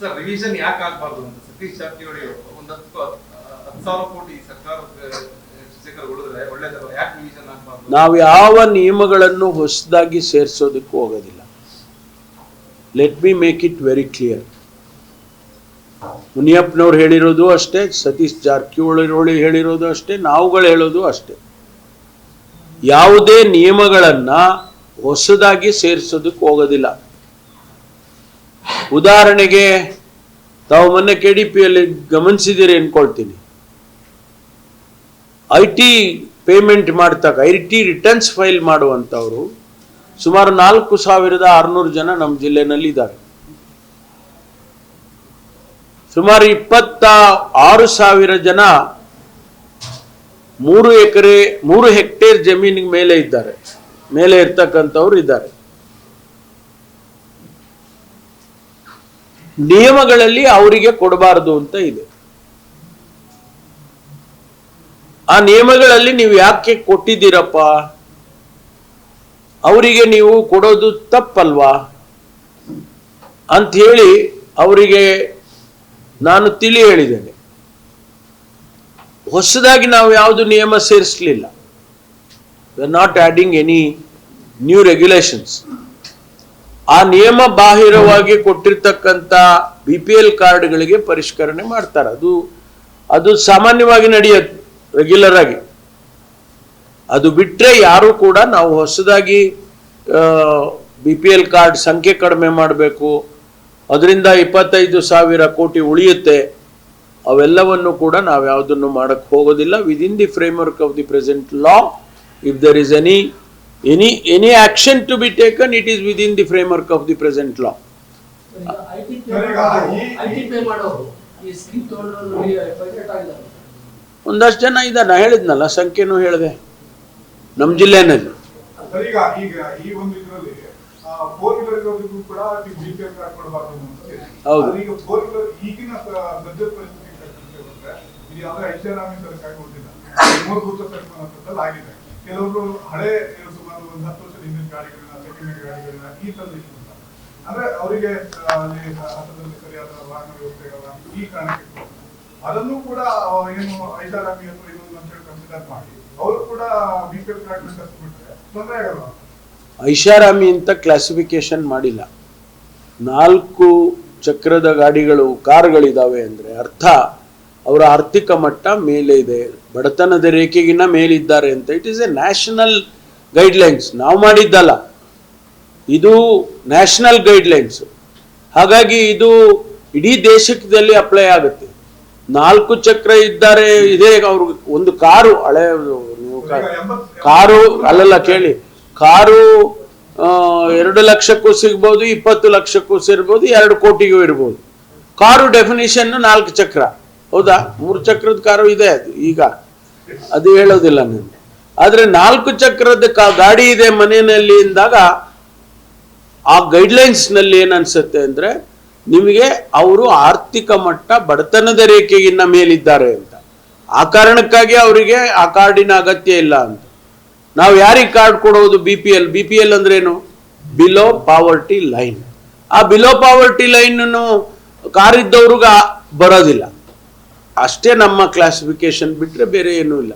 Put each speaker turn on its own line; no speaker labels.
Sir.
ನಾವು ಯಾವ ನಿಯಮಗಳನ್ನು ಹೊಸದಾಗಿ ಸೇರಿಸೋದಕ್ಕೂ ಹೋಗೋದಿಲ್ಲ. Let me make it very clear ಮುನಿಯಪ್ಪನವ್ರು ಹೇಳಿರೋದು ಅಷ್ಟೇ, ಸತೀಶ್ ಜಾರಕಿಹೊಳಿ ಹೇಳಿರೋದು ಅಷ್ಟೇ, ನಾವುಗಳು ಹೇಳೋದು ಅಷ್ಟೇ. ಯಾವುದೇ ನಿಯಮಗಳನ್ನ ಹೊಸದಾಗಿ ಸೇರಿಸೋದಕ್ಕೆ ಹೋಗೋದಿಲ್ಲ. ಉದಾಹರಣೆಗೆ, ತಾವು ಮೊನ್ನೆ ಕೆ ಡಿ ಪಿಯಲ್ಲಿ ಗಮನಿಸಿದ್ದೀರಿ ಅನ್ಕೊಳ್ತೀನಿ. ಐ ಟಿ ಪೇಮೆಂಟ್ ಮಾಡ್ತಕ್ಕ ಐ ಟಿ ರಿಟರ್ನ್ಸ್ ಫೈಲ್ ಮಾಡುವಂಥವ್ರು ಸುಮಾರು ನಾಲ್ಕು ಸಾವಿರದ ಆರುನೂರು ಜನ ನಮ್ಮ ಜಿಲ್ಲೆನಲ್ಲಿ ಇದ್ದಾರೆ ಸುಮಾರು ಇಪ್ಪತ್ತ ಆರು ಸಾವಿರ ಜನ ಮೂರು ಎಕರೆ, ಮೂರು ಹೆಕ್ಟೇರ್ ಜಮೀನಿಗೆ ಮೇಲೆ ಇದ್ದಾರೆ. ಮೇಲೆ ಇರ್ತಕ್ಕಂಥವ್ರು ಇದ್ದಾರೆ. ನಿಯಮಗಳಲ್ಲಿ ಅವರಿಗೆ ಕೊಡಬಾರದು ಅಂತ ಇದೆ. ಆ ನಿಯಮಗಳಲ್ಲಿ ನೀವು ಯಾಕೆ ಕೊಟ್ಟಿದ್ದೀರಪ್ಪ? ಅವರಿಗೆ ನೀವು ಕೊಡೋದು ತಪ್ಪಲ್ವಾ? ಅಂತ ಹೇಳಿ ಅವರಿಗೆ ನಾನು ತಿಳಿ ಹೇಳಿದ್ದೇನೆ. ಹೊಸದಾಗಿ ನಾವು ಯಾವುದು ನಿಯಮ ಸೇರಿಸಲಿಲ್ಲ. Not adding any new regulations ಆ ನಿಯಮ ಬಾಹಿರವಾಗಿ ಕೊಟ್ಟಿರ್ತಕ್ಕಂಥ ಬಿ ಪಿ ಎಲ್ ಕಾರ್ಡ್ಗಳಿಗೆ ಪರಿಷ್ಕರಣೆ ಮಾಡ್ತಾರೆ. ಅದು ಅದು ಸಾಮಾನ್ಯವಾಗಿ ನಡೆಯುತ್ತೆ ರೆಗ್ಯುಲರ್ ಆಗಿ. ಅದು ಬಿಟ್ಟರೆ ಯಾರು ಕೂಡ ನಾವು ಹೊಸದಾಗಿ ಬಿ ಪಿ ಎಲ್ ಕಾರ್ಡ್ ಸಂಖ್ಯೆ ಕಡಿಮೆ ಮಾಡಬೇಕು. ಅದರಿಂದ ಇಪ್ಪತ್ತೈದು ಸಾವಿರ ಕೋಟಿ ಉಳಿಯುತ್ತೆ. ಅವೆಲ್ಲವನ್ನು ಕೂಡ ನಾವು ಯಾವುದನ್ನು ಮಾಡಕ್ಕೆ ಹೋಗೋದಿಲ್ಲ. Within the framework of the present law if there is any any any action to be taken it is within the framework of the present law ಒಂದಷ್ಟು ಜನ ಇದ್ದಾರೆ ನಾ ಹೇಳಿದ್ನಲ್ಲ, ಸಂಖ್ಯೆನೂ ಹೇಳಿದೆ. ನಮ್ಮ ಜಿಲ್ಲೆನಲ್ಲಿ
ಫೋರ್ ವೀಲರ್ ಇರೋರಿಗೂ ಕೂಡ ಬಿ ಪಿ ಎಲ್ ಕಾರ್ಡ್ ಕೊಡಬಾರ್ದು ಅಂತ ಇದೆ.
ಹೌದು.
ಈಗ ಫೋರ್ ವೀಲರ್ ಈಗಿನ ಸದ್ಯದ ಪರಿಸ್ಥಿತಿ ಬಂದ್ರೆ ಇದು ಯಾವುದೇ ಐಷಾರಾಮಿ ಸರ್ಕಾರಿ ಮೂಲಭೂತ ಸರ್ಕಾರದಲ್ಲಿ ಆಗಿದೆ ಕೆಲವರು ಹಳೆ ಸುಮಾರು ಒಂದು ಹತ್ತು ವರ್ಷದ ಹಿಂದಿನ ಗಾಡಿಗಳನ್ನ ಸೆಕೆಂಡ್ ಗಾಡಿಗಳನ್ನ ಈ ತರದ issue ಇಲ್ಲ. ಅಂದ್ರೆ ಅವರಿಗೆ ಅಲ್ಲಿ ಹತ್ತದಲ್ಲಿ ಸರಿಯಾದ ವಾಹನ ವ್ಯವಸ್ಥೆಗಳ ಈ ಕಾರಣಕ್ಕೆ ಅದನ್ನು ಕೂಡ ಏನು ಐಷಾರಾಮಿ ಅಥವಾ ಇನ್ನೊಂದು ಅಂತ ಹೇಳಿ ಕನ್ಸಿಡರ್ ಮಾಡಿ ಅವರು ಕೂಡ ಬಿ ಪಿ ಕಾರ್ಡ್ ಬಿಟ್ರೆ ತೊಂದರೆ ಆಗಲ್ಲ
ಐಷಾರಾಮಿ ಅಂತ ಕ್ಲಾಸಿಫಿಕೇಶನ್ ಮಾಡಿಲ್ಲ. ನಾಲ್ಕು ಚಕ್ರದ ಗಾಡಿಗಳು ಕಾರ್ಗಳಿದ್ದಾವೆ ಅಂದರೆ ಅರ್ಥ ಅವರ ಆರ್ಥಿಕ ಮಟ್ಟ ಮೇಲೆ ಇದೆ. ಬಡತನದ ರೇಖೆಗಿನ್ನ ಮೇಲಿದ್ದಾರೆ ಅಂತ it is a national guidelines ನಾವು ಮಾಡಿದ್ದಲ್ಲ. ಇದು ನ್ಯಾಷನಲ್ ಗೈಡ್ಲೈನ್ಸ್ ಹಾಗಾಗಿ ಇದು ಇಡೀ ದೇಶದಲ್ಲಿ ಅಪ್ಲೈ ಆಗುತ್ತೆ. ನಾಲ್ಕು ಚಕ್ರ ಇದ್ದಾರೆ ಇದೇ ಅವ್ರಿಗೆ ಒಂದು ಕಾರು ಹಳೆ ಕಾರು ಅಲ್ಲಲ್ಲ ಕೇಳಿ. ಕಾರು ಎರಡು ಲಕ್ಷಕ್ಕೂ ಸಿಗ್ಬೋದು, ಇಪ್ಪತ್ತು ಲಕ್ಷಕ್ಕೂ ಸಿಗ್ಬೋದು, ಎರಡು ಕೋಟಿಗೂ ಇರ್ಬೋದು. ಕಾರು ಡೆಫಿನಿಷನ್ ನಾಲ್ಕು ಚಕ್ರ. ಹೌದಾ? ಮೂರು ಚಕ್ರದ ಕಾರು ಇದೆ ಅದು, ಈಗ. ಅದು ಹೇಳೋದಿಲ್ಲ ನಾನು. ಆದರೆ ನಾಲ್ಕು ಚಕ್ರದ ಕಾ- ಗಾಡಿ ಇದೆ ಮನೆಯಲ್ಲಿ ಅಂದಾಗ, ಆ ಗೈಡ್ಲೈನ್ಸ್ನಲ್ಲಿ ಅನ್ಸುತ್ತೆ ಅಂದ್ರೆ, ನಿಮಗೆ ಅವರು ಆರ್ಥಿಕ ಮಟ್ಟ ಬಡತನದ ರೇಖೆಗಿನ್ನ ಮೇಲಿದ್ದಾರೆ ಅಂತ. ಆ ಕಾರಣಕ್ಕಾಗಿ ಅವರಿಗೆ ಆ ಕಾರ್ಡಿನ ಅಗತ್ಯ ಇಲ್ಲ ಅಂತ. ನಾವು ಯಾರಿಗೆ ಕಾರ್ಡ್ ಕೊಡೋದು B P L B P L ಅಂದ್ರೇನು? ಬಿಲೋ ಪಾವರ್ಟಿ ಲೈನ್ ಆ ಬಿಲೋ ಪಾವರ್ಟಿ ಲೈನ್ ಕಾರ್ ಇದ್ದವ್ರಿಗೆ ಬರೋದಿಲ್ಲ. ಅಷ್ಟೇ ನಮ್ಮ ಕ್ಲಾಸಿಫಿಕೇಶನ್ ಬಿಟ್ರೆ ಬೇರೆ ಏನೂ ಇಲ್ಲ.